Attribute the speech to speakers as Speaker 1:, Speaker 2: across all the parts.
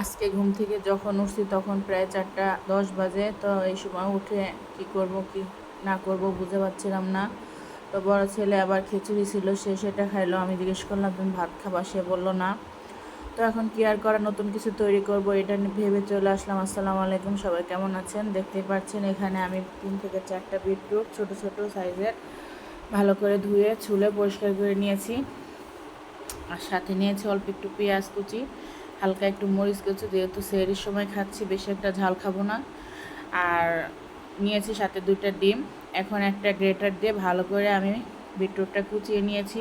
Speaker 1: আজকে ঘুম থেকে যখন উঠছি তখন প্রায় চারটা দশ বাজে, তো এই সময় উঠে কি করব, কি না করব বুঝতে পারছিলাম না। তো বড় ছেলে আবার খিচুড়ি ছিল, সে সেটা খাইলো। আমি জিজ্ঞেস করলাম, তুমি ভাত খাবা? সে বলল, না। তো এখন কি আর করা, নতুন কিছু তৈরি করব, এটা ভেবে চলে আসলাম। আসসালামু আলাইকুম, সবাই কেমন আছেন? দেখতেই পাচ্ছেন এখানে আমি তিন থেকে চারটা বিটরুট ছোট ছোট সাইজের, ভালো করে ধুয়ে, ছুলে পরিষ্কার করে নিয়েছি। আর সাথে নিয়েছি অল্প একটু পেঁয়াজ কুচি। হালকা একটু মরিচ কুচি যেহেতু সেরির সময় খাচ্ছি, বেশি একটা ঝাল খাব না। আর নিয়েছি সাথে দুইটা ডিম। এখন একটা গ্রেটার দিয়ে ভালো করে আমি বিটরুটটা কুচিয়ে নিয়েছি।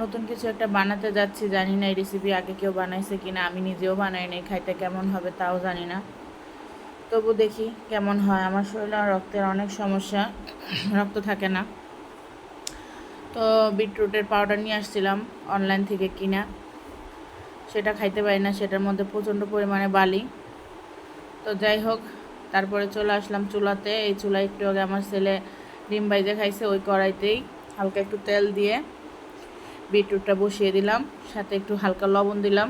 Speaker 1: নতুন কিছু একটা বানাতে যাচ্ছি, জানি না এই রেসিপি আগে কেউ বানাইছে কি না আমি নিজেও বানাই নাই, খাইতে কেমন হবে তাও জানি না। তবু দেখি কেমন হয়, আমার শরীরে রক্তের অনেক সমস্যা, রক্ত থাকে না। তো বিটরুটের পাউডার নিয়ে আসছিলাম অনলাইন থেকে কিনা। সেটা খাইতে পারি না, সেটার মধ্যে প্রচণ্ড পরিমাণে বালি। তো যাই হোক, তারপরে চলে আসলাম চুলাতে। এই চুলায় একটু আগে আমার ছেলে ডিম বাইজে খাইছে, ওই কড়াইতেই হালকা একটু তেল দিয়ে বিটরুটটা বসিয়ে দিলাম, সাথে একটু হালকা লবণ দিলাম।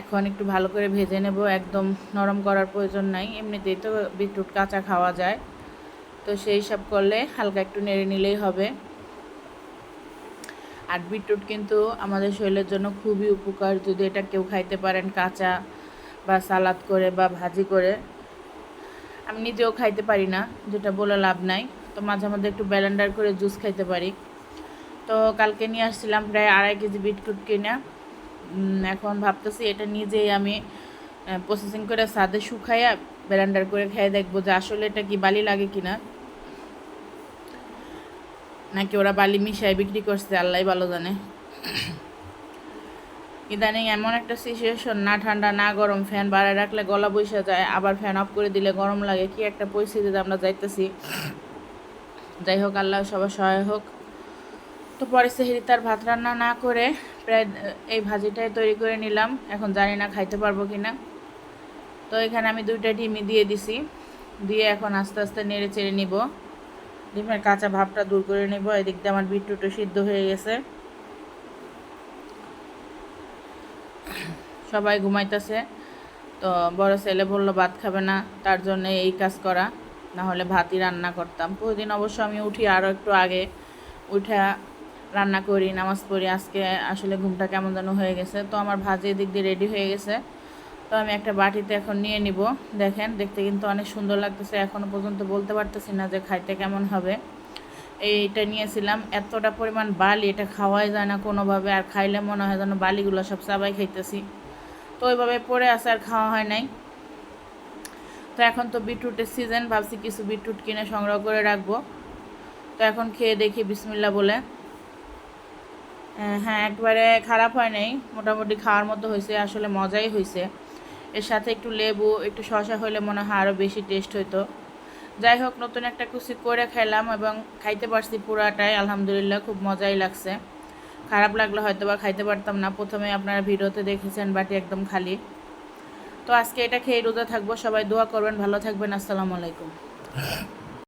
Speaker 1: এখন একটু ভালো করে ভেজে নেব, একদম নরম করার প্রয়োজন নাই, এমনিতেই তো বিটরুট কাঁচা খাওয়া যায়। তো সেই সব করলে হালকা একটু নেড়ে নিলেই হবে। আর বিটরুট কিন্তু আমাদের শরীরের জন্য খুবই উপকার। যদি এটা কেউ খাইতে পারেন কাঁচা বা সালাদ করে বা ভাজি করে, আমি নিজেও খাইতে পারি না, যেটা বলে লাভ নাই। তো মাঝে মধ্যে একটু ব্যালেন্ডার করে জুস খাইতে পারি। তো কালকে নিয়ে আসছিলাম প্রায় আড়াই কেজি বিটরুট কিনা। এখন ভাবতেছি এটা নিজেই আমি প্রসেসিং করে সাদে শুকাইয়া ব্যালেন্ডার করে খেয়ে দেখব যে আসলে এটা কি বালি লাগে কিনা। নাকি ওরা বালি মিশাই বিক্রি করছে আল্লাহ ভালো জানে। ইদানিং এমন একটা সিচুয়েশন না ঠান্ডা, না গরম ফ্যান বাড়ায় রাখলে গলা বসে যায়, আবার ফ্যান অফ করে দিলে গরম লাগে, কি একটা পরিস্থিতিতে আমরা যাইতেছি। যাই হোক, আল্লাহ সবার সহায় হোক। তো পরে সেহেরি তার ভাত রান্না না করে প্রায়, এই ভাজিটাই তৈরি করে নিলাম। এখন জানি না খাইতে পারব কি না তো এখানে আমি দুইটা ডিমি দিয়ে দিছি। দিয়ে এখন আস্তে আস্তে নেড়ে চেড়ে নিব। ডিমের কাঁচা ভাবটা দূর করে নেব, এদিক দিয়ে আমার বিটরুটও সিদ্ধ হয়ে গেছে। সবাই ঘুমাইতেছে, তো বড় ছেলে বলল, ভাত খাবে না, তার জন্য এই কাজ করা না হলে ভাতই রান্না করতাম। প্রতিদিন অবশ্য আমি উঠি আরও একটু আগে, উঠে রান্না করি, নামাজ পড়ি, আজকে আসলে ঘুমটা কেমন যেন হয়ে গেছে। তো আমার ভাজি এদিক দিয়ে রেডি হয়ে গেছে। তো আমি একটা বাটিতে এখন নিয়ে নিব। দেখেন, দেখতে কিন্তু অনেক সুন্দর লাগতেছে। এখনও পর্যন্ত বলতে পারতেছি না যে খাইতে কেমন হবে। এইটা নিয়েছিলাম। এতটা পরিমাণ বালি, এটা খাওয়াই যায় না কোনোভাবে। আর খাইলে মনে হয় যেন বালিগুলো সব চাবাই খাইতেছি। তো ওইভাবে পড়ে আসে আর খাওয়া হয় নাই। তো এখন তো বিটরুটের সিজন, ভাবছি কিছু বিটরুট কিনে সংগ্রহ করে রাখব। তো এখন খেয়ে দেখি বিসমিল্লা বলে। হ্যাঁ একবারে খারাপ হয় নাই। মোটামুটি খাওয়ার মতো হয়েছে, আসলে মজাই হয়েছে। এর সাথে একটু লেবু, একটু শশা হলে মনে হয় আরও বেশি টেস্ট হইতো। যাই হোক, নতুন একটা কুচি করে খেলাম এবং খাইতে পারছি পুরাটাই, আলহামদুলিল্লাহ খুব মজাই লাগছে। খারাপ লাগলে হয়তো বা খাইতে পারতাম না, প্রথমে আপনারা ভিডিওতে দেখেছেন বাটি একদম খালি। তো আজকে এটা খেয়ে রোজা থাকব, সবাই দোয়া করবেন, ভালো থাকবেন, আসসালামু আলাইকুম।